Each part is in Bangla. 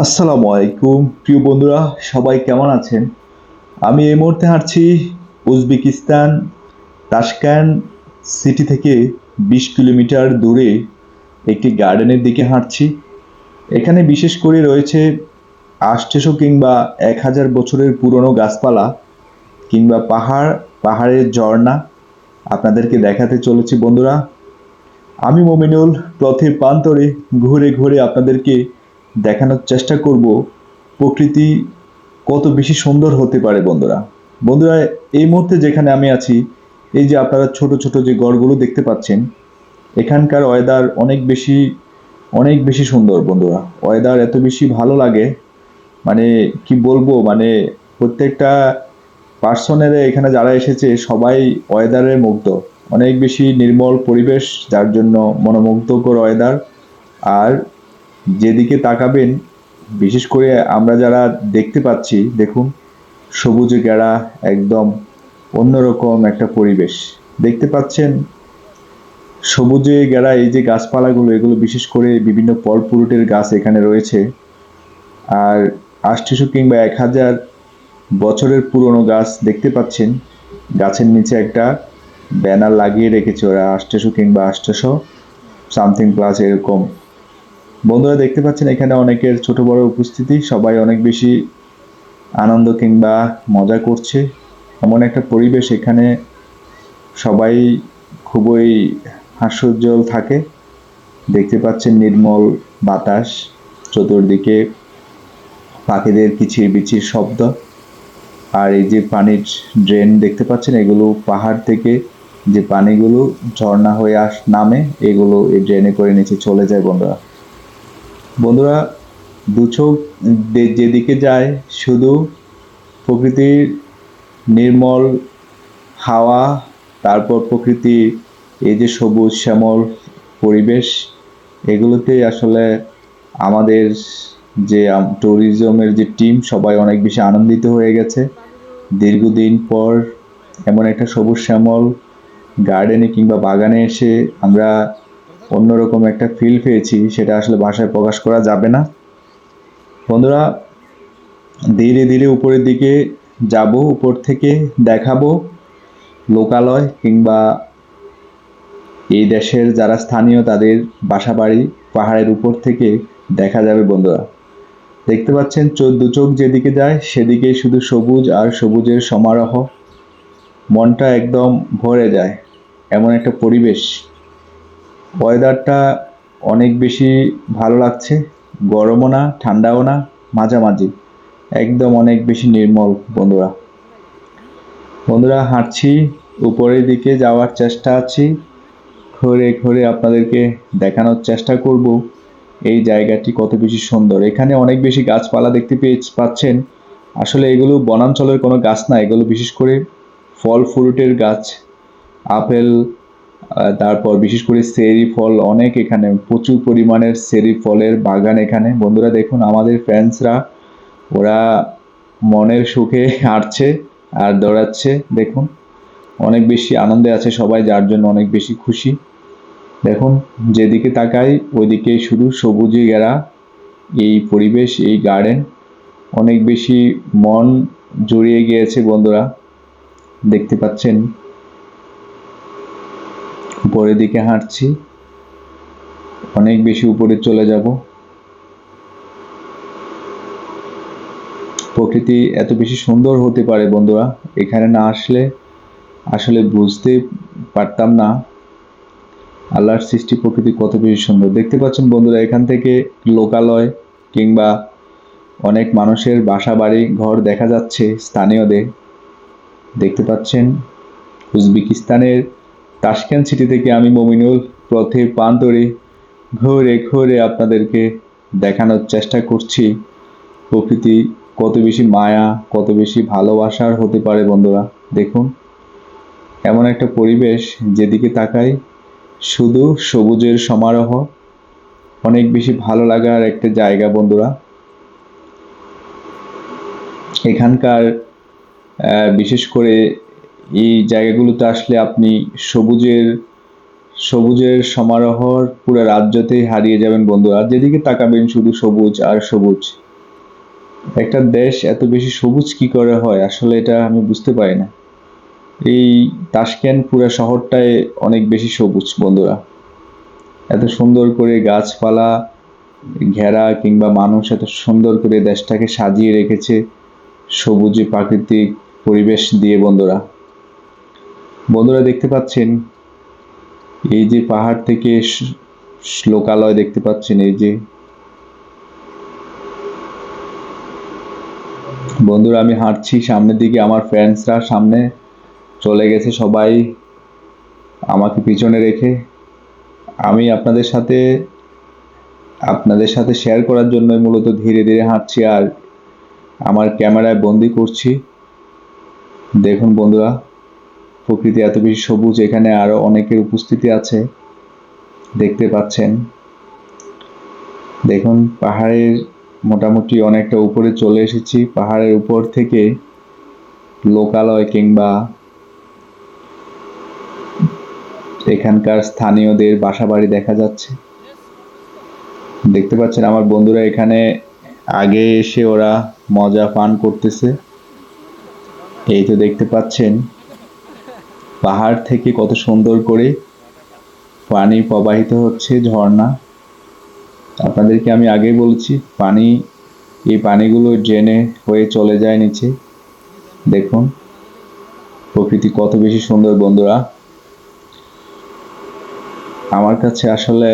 আসসালামু আলাইকুম। প্রিয় বন্ধুরা, সবাই কেমন আছেন? আমি এই মুহূর্তে হাঁটছি উজবেকিস্তান তাসকান সিটি থেকে বিশ কিলোমিটার দূরে একটি গার্ডেনের দিকে হাঁটছি। এখানে বিশেষ করে রয়েছে আষ্টেশো কিংবা এক হাজার বছরের পুরনো গাছপালা কিংবা পাহাড়, পাহাড়ের ঝর্ণা আপনাদেরকে দেখাতে চলেছি বন্ধুরা। আমি মমিনুল, পথের প্রান্তরে ঘুরে ঘুরে আপনাদেরকে দেখানোর চেষ্টা করব প্রকৃতি কত বেশি সুন্দর হতে পারে, বন্ধুরা। বন্ধুরা, এই মুহূর্তে যেখানে আমি আছি, এই যে আপনারা ছোট ছোট যে গড়গুলো দেখতে পাচ্ছেন, এখানকার ওয়েদার অনেক বেশি অনেক বেশি সুন্দর, বন্ধুরা। ওয়েদার এত বেশি ভালো লাগে মানে কি বলব মানে প্রত্যেকটা পার্সনের এখানে যারা এসেছে, সবাই ওয়েদারে মুগ্ধ। অনেক বেশি নির্মল পরিবেশ, যার জন্য মনোমুগ্ধকর ওয়েদার আর যেদিকে তাকাবেন, বিশেষ করে আমরা যারা দেখতে পাচ্ছি, দেখুন, সবুজে গেরা একদম অন্যরকম একটা পরিবেশ। দেখতে পাচ্ছেন, সবুজে গেরা এই যে গাছপালাগুলো, এগুলো বিশেষ করে বিভিন্ন ফল ফ্রুটের গাছ এখানে রয়েছে। আর আষ্টিশো কিংবা এক হাজার বছরের পুরনো গাছ দেখতে পাচ্ছেন। গাছের নিচে একটা ব্যানার লাগিয়ে রেখেছে ওরা আষ্টেশো কিংবা আষ্টেশো সামথিং প্লাস এরকম। বন্ধুরা দেখতে পাচ্ছেন, এখানে অনেকের ছোট বড় উপস্থিতি। সবাই অনেক বেশি আনন্দ কিংবা মজা করছে। এমন একটা পরিবেশ এখানে সবাই খুবই হাস্যোজ্জ্বল থাকে। দেখতে পাচ্ছেন নির্মল বাতাস, চতুর্দিকে পাখিদের কিচির বিচির শব্দ। আর এই যে পানির ড্রেন দেখতে পাচ্ছেন, এগুলো পাহাড় থেকে যে পানিগুলো ঝর্ণা হয়ে আস, নামে, এগুলো এই ড্রেনে করে নিচে চলে যায় বন্ধুরা। বন্ধুরা, দু চোখ দে- যেদিকে যায়, শুধু প্রকৃতির নির্মল হাওয়া, তারপর প্রকৃতির এই যে সবুজ শ্যামল পরিবেশ এগুলোতে আসলে আমাদের যে ট্যুরিজমের যে টিম সবাই অনেক বেশি আনন্দিত হয়ে গেছে। দীর্ঘদিন পর এমন একটা সবুজ শ্যামল গার্ডেনে কিংবা বাগানে এসে আমরা অন্যরকম একটা ফিল পেয়েছি, সেটা আসলে ভাষায় প্রকাশ করা যাবে না। বন্ধুরা, ধীরে ধীরে উপরের দিকে যাব, উপর থেকে দেখাবো। লোকালয় কিংবা এই দেশের যারা স্থানীয়, তাদের বাসা বাড়ি পাহাড়ের উপর থেকে দেখা যাবে বন্ধুরা। দেখতে পাচ্ছেন, চোদ্দ চোখ যেদিকে যায় সেদিকে শুধু সবুজ আর সবুজের সমারোহ। মনটা একদম ভরে যায়, এমন একটা পরিবেশ। ওয়েদারটা অনেক বেশি ভালো লাগছে, গরমও না, ঠান্ডাও না, মাঝামাঝি। একদম অনেক বেশি নির্মল, বন্ধুরা। বন্ধুরা, হাঁটছি, উপরের দিকে যাওয়ার চেষ্টা আছি। ঘুরে ঘুরে আপনাদেরকে দেখানোর চেষ্টা করব, এই জায়গাটি কত বেশি সুন্দর। এখানে অনেক বেশি গাছপালা দেখতে পেয়ে পাচ্ছেন। আসলে এগুলো বনাঞ্চলের কোনো গাছ না, এগুলো বিশেষ করে ফল ফ্রুটের গাছ। আপেল তারপর বিশেষ করে সেরি ফল অনেক এখানে, প্রচুর পরিমাণের সেরি ফলের বাগান এখানে। বন্ধুরা দেখুন, আমাদের ফ্যান্সরা ওরা মনের সুখে হাঁটছে আর দৌড়াচ্ছে, দেখুন। অনেক বেশি আনন্দে আছে সবাই, যার জন্য অনেক বেশি খুশি। দেখুন, যেদিকে তাকাই, ওইদিকে শুধু সবুজে ঘেরা এই পরিবেশ, এই গার্ডেন অনেক বেশি মন জড়িয়ে গিয়েছে বন্ধুরা, দেখতে পাচ্ছেন। উপরের দিকে হাঁটছি। অনেক বেশি উপরে চলে যাব। প্রকৃতি এত বেশি সুন্দর হতে পারে বন্ধুরা, এখানে না আসলে আসলে বুঝতে পারতাম না। আল্লাহর সৃষ্টি প্রকৃতি কত বেশি সুন্দর। দেখতে পাচ্ছেন বন্ধুরা, এখান থেকে লোকালয় কিংবা অনেক মানুষের বাসা, বাড়ি, ঘর দেখা যাচ্ছে স্থানীয়দের। দেখতে পাচ্ছেন উজবেকিস্তানের তাশকেন্ট সিটি থেকে আমি মমিনুল পথে প্রান্তরে ঘুরে ঘুরে আপনাদেরকে দেখানোর চেষ্টা করছি। প্রকৃতি কত বেশি মায়া, কত বেশি ভালোবাসার হতে পারে বন্ধুরা, দেখুন। এমন একটা পরিবেশ যেদিকে তাকাই, শুধু সবুজের সমারোহ, অনেক বেশি ভালো লাগার একটা জায়গা বন্ধুরা। এখানকার বিশেষ করে এই জায়গাগুলোতে আসলে আপনি সবুজের সবুজের সমারোহর পুরো রাজ্যতেই হারিয়ে যাবেন বন্ধুরা। যেদিকে তাকাবেন শুধু সবুজ আর সবুজ। একটা দেশ এত বেশি সবুজ কি করে হয়? আসলে এটা আমি বুঝতে পারি না। এই তাসকেন পুরো শহরটায় অনেক বেশি সবুজ বন্ধুরা। এত সুন্দর করে গাছপালা ঘেরা কিংবা মানুষ এত সুন্দর করে দেশটাকে সাজিয়ে রেখেছে সবুজে প্রাকৃতিক পরিবেশ দিয়ে বন্ধুরা। বন্ধুরা দেখতে পাচ্ছেন, এই যে পাহাড় থেকে স- দেখতে পাচ্ছেন এই যে। বন্ধুরা আমি হাঁটছি, সামনের দিকে আমার ফ্রেন্ডসরা সামনে চলে গেছে সবাই। আমাকে পিছনে রেখে। আমি আপনাদের সাথে আপনাদের সাথে শেয়ার করার জন্য মূলত ধীরে ধীরে হাঁটছি আর আমার ক্যামেরায় বন্দি করছি। দেখুন বন্ধুরা। প্রকৃতি এত বেশি সবুজ, এখানে আরও অনেকের উপস্থিতি আছে। দেখতে পাচ্ছেন। দেখুন, পাহাড়ের মোটামুটি অনেকটা উপরে চলে এসেছি। পাহাড়ের উপর থেকে লোকালয় কিংবা এখানকার স্থানীয়দের বাসাবাড়ি দেখা যাচ্ছে। দেখতে পাচ্ছেন, আমার বন্ধুরা এখানে আগে এসে ওরা মজা পান করতেছে। এই তো দেখতে পাচ্ছেন। পাহাড় থেকে কত সুন্দর করে পানি প্রবাহিত হচ্ছে, ঝর্ণা। আপনাদেরকে আমি আগে বলেছি, পানি, এই পানিগুলো ড্রেনে হয়ে চলে যায় নিচে। দেখুন, প্রকৃতি কত বেশি সুন্দর, বন্ধুরা। আমার কাছে আসলে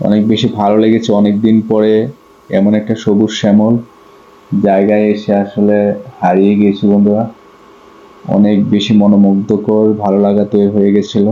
অনেক বেশি ভালো লেগেছে অনেক দিন পরে এমন একটা সবুজ শ্যামল জায়গায় এসে আসলে হারিয়ে গিয়েছি, বন্ধুরা। অনেক বেশি মনোমুগ্ধকর ভালো লাগা হয়ে গেছিল।